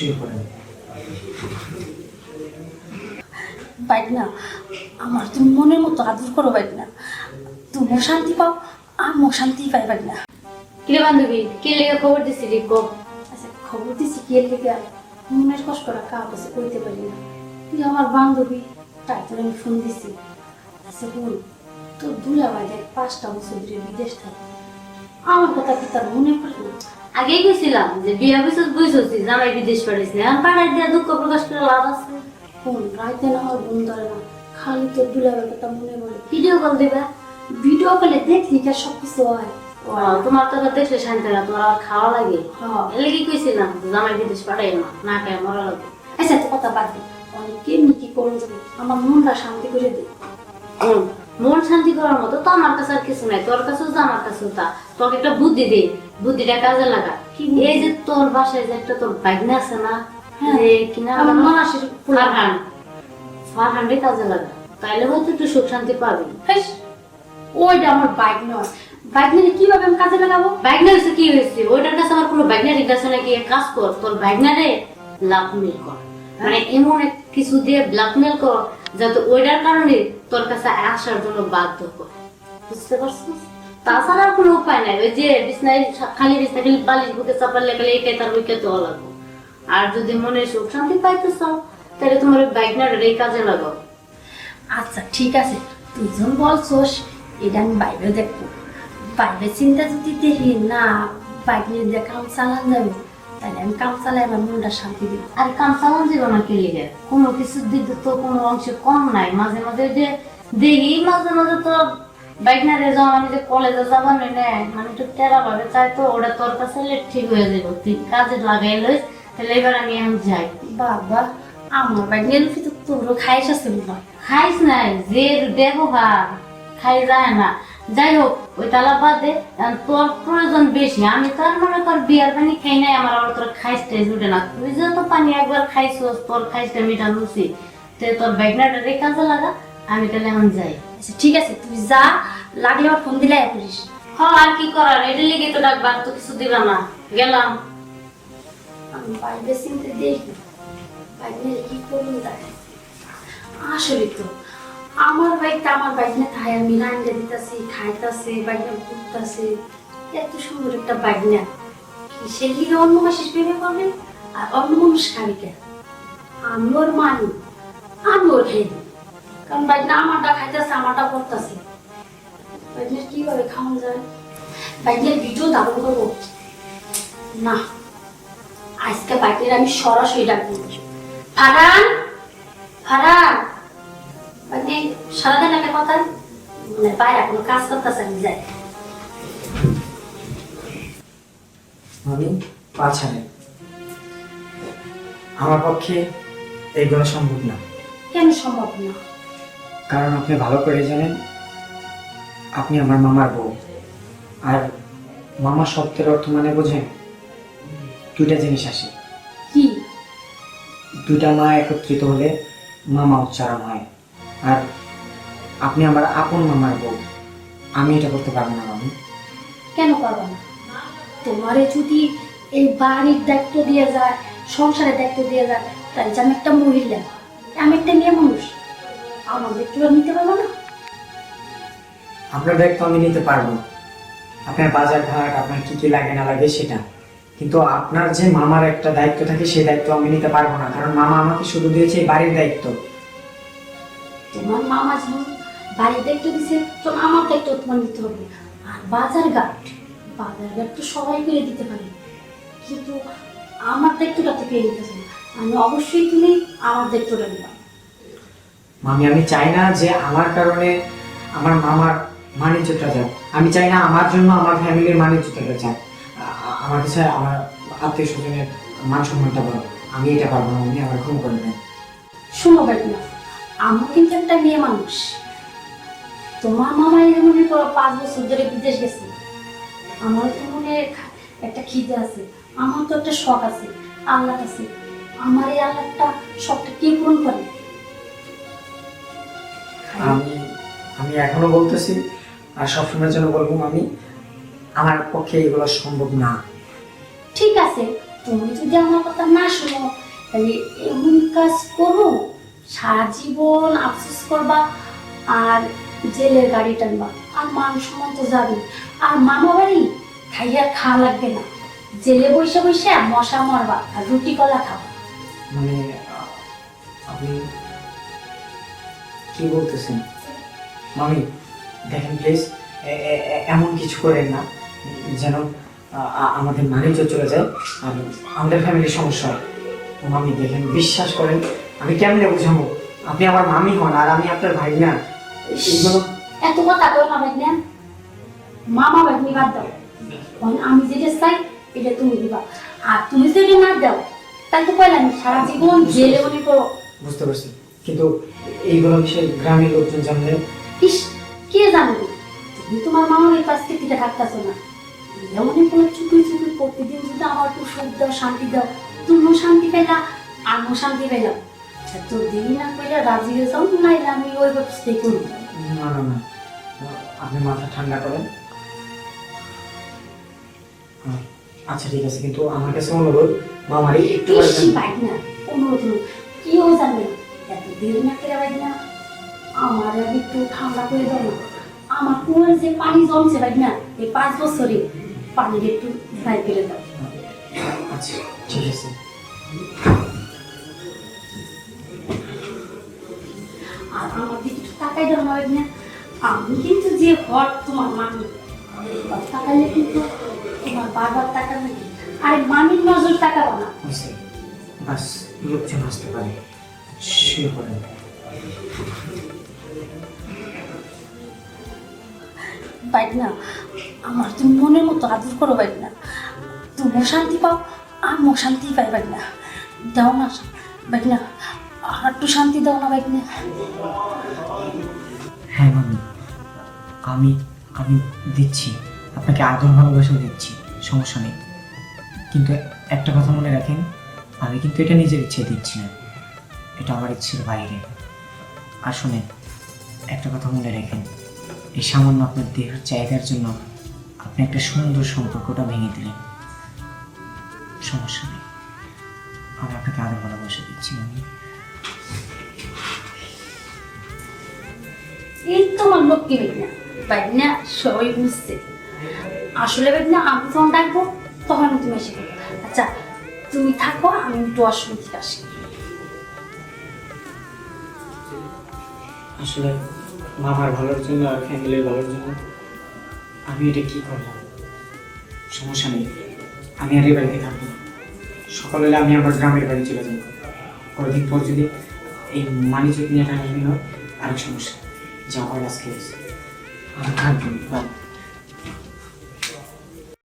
শুয়ে পড়েন বাইক না আমার তুমি মনের মতো আদর করো বাইক না তুমিও শান্তি পাও আমিও শান্তি পাই বাইক না বান্ধবী কে লেগে খবর দিছি রে কো? আচ্ছা খবর দিছি কি লেগে? মনের কষ্টটা কার কাছে কইতে পারি না। তুই আমার বান্ধবী তাই তোর আমি ফোন দিছি। আচ্ছা বল তোর দুলা ভাই দেখ পাঁচটা বছর ধরে বিদেশ থাকে। আমার কথা কি তার মনে পড়ে? না? আগেই কইছিলাম যে বিয়া বছর বুঝছি জামাই বিদেশ পাঠাইছি। এখন পাঠাই দিয়া দুঃখ প্রকাশ করে লাভ আছে। ফোন রাইতে না আমার বোন ধরে না। খালি তোর দুলা ভাইয়ের কথা মনে পড়ে। ভিডিও কল দিবা? ভিডিও কলে দেখলি কি সব কিছু হয়? তোমার তো দেখলে শান্তি না তোমার খাওয়া লাগে। হ্যাঁ। এর লেগে কইছিলাম জামাই বিদেশ পাঠাই না না খায় মরা লাগবে আচ্ছা তো কথা বাদ দে। অনেক কেমনি কি করুন আমার মনটা শান্তি করে দে। মন শান্তি করার মতো তো আমার কাছে আর কিছু নাই তোর কাছেও যা আমার কাছেও তা। তোকে একটা বুদ্ধি দে বুদ্ধিটা কাজে লাগা এই যে তোর বাসায় যে একটা তোর বাইকনা আছে না হ্যাঁ। কিনা ফারহান। কাজে লাগা তাইলে হয়তো একটু সুখ শান্তি পাবি। ওইটা আমার বাইক নয় বাইক নিয়ে কীভাবে আমি কাজে লাগাবো? ব্যাগনা হয়েছে কি হয়েছে? ওইটার কাছে আমার কোনো ব্যাগনারি কাছে নাকি কাজ কর তোর কর। মানে এমন এক কিছু দিয়ে ব্ল্যাকমেল কর যাতে ওইটার কারণে তোর কাছে আসার জন্য বাধ্য কর বুঝতে পারছিস? তাছাড়া কোনো উপায় নাই। ওই যে বিছনায় খালি বিছনা খালি বালিশ বুকে চাপার লেগে এটাই তার উইকে তো লাগবো। আর যদি মনে সুখ শান্তি পাইতে চাও তাহলে তোমার ওই ব্যাগনারের এই কাজে লাগাও। আচ্ছা ঠিক আছে। তুই যখন বলছোস, এটা আমি বাইরে দেখব। বাইরে চিন্তা যদি দেখি, না, বাইক নিয়ে কাম চালান যাবে। তাহলে আমি কাম চালাই আমার মনটা শান্তি দিব। আর কাম চালান যাবে না কি লিগে? কোনো কিছু দিতে তো কোনো অংশে কম নাই। মাঝে মাঝে যে দেখি মাঝে মাঝে তো বাইক না রে যাওয়া আমি যে কলেজে নই না মানে একটু টেরা ভাবে চাই তো ওটা তোর কাছে ঠিক হয়ে যাবে তুই কাজে লাগাই লইস তাহলে এবার আমি এখন যাই। বাবা আমার বাইক নিয়ে তো তোরও খাইস আছে খাইস নাই যে ব্যবহার খাই যায় না। যাই হোক ওই তালা বাদ তোর প্রয়োজন বেশি। আমি তো আর মনে কর বিয়ার পানি খাই নাই আমার আবার তোর খাইস টাইস উঠে না। তুই যে তো পানি একবার খাইছিস তোর খাইসটা মিঠা লুচি তে তোর ব্যাগনাটা রে কাজে লাগা আমি তাহলে এখন যাই। আচ্ছা ঠিক আছে তুই যা লাগলে আমার ফোন দিলে করিস। হ্যাঁ আর কি করার? এটা লিগে তো ডাকবার তো কিছু দিবা না। গেলাম। আমি বাইরে চিনতে দেখি বাইরে কি করুন তাই আসলে তো আমার বাইকটা আমার বাইক না খাই আমি রান্না দিতেছি, খাইতেছে বাইক না ঘুরতেছে। এত সুন্দর একটা বাইক না সে কি অন্য মাসের প্রেমে করবে আর অন্য মানুষ খাবি কেন আমি ওর মানি, আমি ওর খাই কারণ বাইক না আমারটা খাইতেছে, আমারটা করতেছে। বাইক না কীভাবে খাওয়ানো যায়? বাইক নিয়ে ভিডিও দারুণ করব। না, আজকে বাইকের আমি সরাসরি ডাকবো। ফারান ফারান মানে সারাদিন একটা কথা মানে বাইরে কোনো কাজ করতেছে আমি যাই আমি আমার পক্ষে এগুলো সম্ভব না। কেন সম্ভব না? কারণ আপনি ভালো করে জানেন আপনি আমার মামার বউ। আর মামা শব্দের অর্থ মানে বোঝেন দুইটা জিনিস আসে। কি? দুইটা মা একত্রিত হলে মামা উচ্চারণ হয়। আর আপনি আমার আপন মামার বউ। আমি এটা করতে পারব না মামি। কেন পারব না? তোমারে যদি এই বাড়ির দায়িত্ব দিয়ে যায় সংসারের দায়িত্ব দিয়ে যায় তাহলে যে আমি একটা মহিলা আমি একটা মেয়ে মানুষ আমার দায়িত্বটা নিতে পারব না? আপনার দায়িত্ব আমি নিতে পারব আপনার বাজার ঘাট আপনার কি কি লাগে না লাগে সেটা। কিন্তু আপনার যে মামার একটা দায়িত্ব থাকে সেই দায়িত্ব আমি নিতে পারব না। কারণ মামা আমাকে শুধু দিয়েছে এই বাড়ির দায়িত্ব। তোমার মামা যেমন বাড়ির দায়িত্ব দিছে তো আমার দায়িত্ব তোমার নিতে হবে। আর বাজার ঘাট বাজার ঘাট তো সবাই করে দিতে পারে। কিন্তু আমার দায়িত্বটা পেয়ে নিতেছে না। আমি অবশ্যই তুমি আমার দায়িত্বটা নিবা। মামি আমি চাই না যে আমার কারণে আমার মামার মানিজ্যটা যাক আমি চাই না আমার জন্য আমার ফ্যামিলির মানিজ্যটা যাক আমার কাছে আমার আত্মীয় স্বজনের মান সম্মানটা বলো আমি এটা পারব না উনি আমার খুন করে দেন শোনো বেটি আমি কিন্তু একটা মেয়ে মানুষ। তোমার মামা এই মনে করো পাঁচ বছর ধরে বিদেশ গেছে। আমার তো মনে একটা খিদে আছে। আমার তো একটা শখ আছে আল্লাহ আছে। আমার এই আল্লাহটা শখটা কে পূরণ করে? আমি আমি এখনও বলতেছি আর সবসময়ের জন্য বলব আমি আমার পক্ষে এগুলো সম্ভব না। ঠিক আছে তুমি যদি আমার কথা না শোনো তাহলে এমন কাজ করো সারা জীবন আফসোস করবা আর জেলের গাড়ি টানবা, আর মান সম্মান তো যাবে। আর মামা বাড়ি খাইয়া খাওয়া লাগবে না। জেলে বসে বসে মশা মারবা আর রুটি কলা খাও মানে আপনি কি বলতেছেন? মামি, দেখেন প্লিজ এমন কিছু করেন না, যেন আমাদের বাণিজ্য চলে যায়, আর আমাদের ফ্যামিলির সমস্যা হয়। মামি, দেখেন, বিশ্বাস করেন আমি কেমনে বুঝাবো? আপনি আমার মামি হন আর আমি আপনার ভাই না এইগুলো এত কথা কই না ভাই না মামা ভাগ্নি বাদ দাও। আমি যেটা চাই এটা তুমি দিবা। আর তুমি যদি না দাও তাই তো কইলাম সারা জীবন জেলে উনি করো। বুঝতে পারছি। কিন্তু এইগুলো বিষয়ে গ্রামের লোকজন জানলে ইস কে জানবে তুমি তোমার মামার কাছ থেকে এটা থাকতেছো না। এমনই করে চুপি চুপি প্রতিদিন যদি আমার একটু সুখ দাও শান্তি দাও তুমিও শান্তি পেলা আমিও শান্তি পেলাম তো দেরি না করে রাজি হয়ে যাও আমি ওই ব্যবস্থাই করব। না না না। আপনি মাথা ঠান্ডা করেন। আচ্ছা ঠিক আছে কিন্তু আমার কাছে অনুরোধ মামারি একটু বেশি বাইক না অনুরোধ করুন। কেউ জানবে এত দেরি না করে বাইক না আমার একটু ঠান্ডা করে দাও না। আমার কুয়ার যে পানি জমছে বাইক না এই পাঁচ বছরে পানির একটু ড্রাই করে দাও। আচ্ছা ঠিক আছে। তাকাই দাও না আমি কিন্তু যে ঘর তোমার মামি তাকাইলে কিন্তু তোমার বারবার তাকাবে আর মামির নজর তাকাবো না। বাস লোকজন আসতে পারে। পড়েন। বাইক না আমার তুমি মনের মতো আদর করো বাইক না তুমিও শান্তি পাও আমিও শান্তি পাই বাইক না দাও না বাইক না আর একটু শান্তি দাও না বাইক না হ্যাঁ মামি আমি আমি দিচ্ছি। আপনাকে আদর ভালোবাসা দিচ্ছি, সমস্যা নেই। কিন্তু একটা কথা মনে রাখেন, আমি কিন্তু এটা নিজের ইচ্ছে দিচ্ছি না। এটা আমার ইচ্ছের বাইরে। আর শোনেন, একটা কথা মনে রাখেন, এই সামান্য আপনার দেহের চাহিদার জন্য আপনি একটা সুন্দর সম্পর্কটা ভেঙে দিলেন। সমস্যা নেই। আমি আপনাকে আদর ভালোবাসা দিচ্ছি মামি এই তোমার লোককে বাইক না। বাইক না সবাই বুঝছে। আসলে বাইক না আমি যখন ডাকবো, তখন তুমি এসে আচ্ছা তুমি থাকো, আমি একটু অসুবিধা আসি। আসলে মামার ভালোর জন্য আর ফ্যামিলির ভালোর জন্য আমি এটা কি করলাম? সমস্যা নেই। আমি আর এই বাড়িতে থাকব সকাল আমি আমার গ্রামের বাড়ি চলে যাব। কয়েকদিন পর যদি এই মানিজ্য নিয়ে টানাটানি হয় আরেক সমস্যা। আজকে হয়েছে। আমি থাকব বাই।